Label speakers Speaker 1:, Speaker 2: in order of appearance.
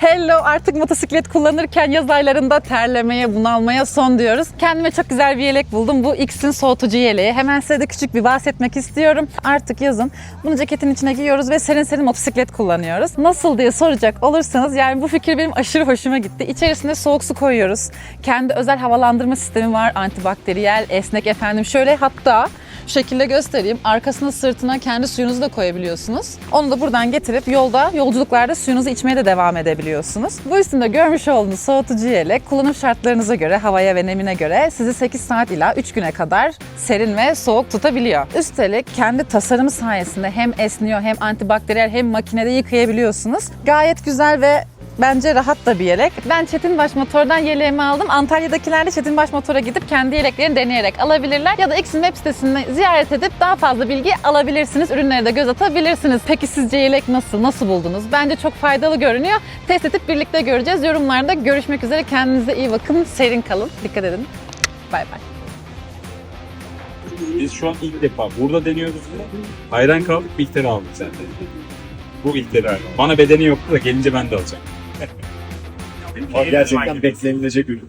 Speaker 1: Hello artık motosiklet kullanırken yaz aylarında terlemeye, bunalmaya son diyoruz. Kendime çok güzel bir yelek buldum. Bu X'in soğutucu yeleği. Hemen size de küçük bir bahsetmek istiyorum. Artık yazın bunu ceketin içine giyiyoruz ve serin serin motosiklet kullanıyoruz. Nasıl diye soracak olursanız yani bu fikir benim aşırı hoşuma gitti. İçerisine soğuk su koyuyoruz. Kendi özel havalandırma sistemi var. Antibakteriyel, esnek efendim. Şöyle hatta şekilde göstereyim. Arkasına sırtına kendi suyunuzu da koyabiliyorsunuz. Onu da buradan getirip yolda, yolculuklarda suyunuzu içmeye de devam edebiliyorsunuz. Bu üstünde görmüş olduğunuz soğutucu yelek kullanım şartlarınıza göre, havaya ve nemine göre sizi 8 saat ila 3 güne kadar serin ve soğuk tutabiliyor. Üstelik kendi tasarımı sayesinde hem esniyor hem antibakteriyel hem makinede yıkayabiliyorsunuz. Gayet güzel ve Bence rahat da bir yelek. Ben Çetinbaş Motor'dan yeleğimi aldım. Antalya'dakiler de Çetinbaş Motor'a gidip kendi yeleklerini deneyerek alabilirler. Ya da X'in web sitesini ziyaret edip daha fazla bilgi alabilirsiniz. Ürünlere de göz atabilirsiniz. Peki sizce yelek nasıl? Nasıl buldunuz? Bence çok faydalı görünüyor. Test edip birlikte göreceğiz. Yorumlarda görüşmek üzere. Kendinize iyi bakın. Serin kalın. Dikkat edin. Bay bay.
Speaker 2: Biz şu an ilk defa burada deniyoruz. Hayran kaldık Bihter'i aldık zaten. Bu Bihter'i aldım. Bana bedeni yoktu da gelince ben de alacağım.
Speaker 3: Gerçekten beklenilecek ürün.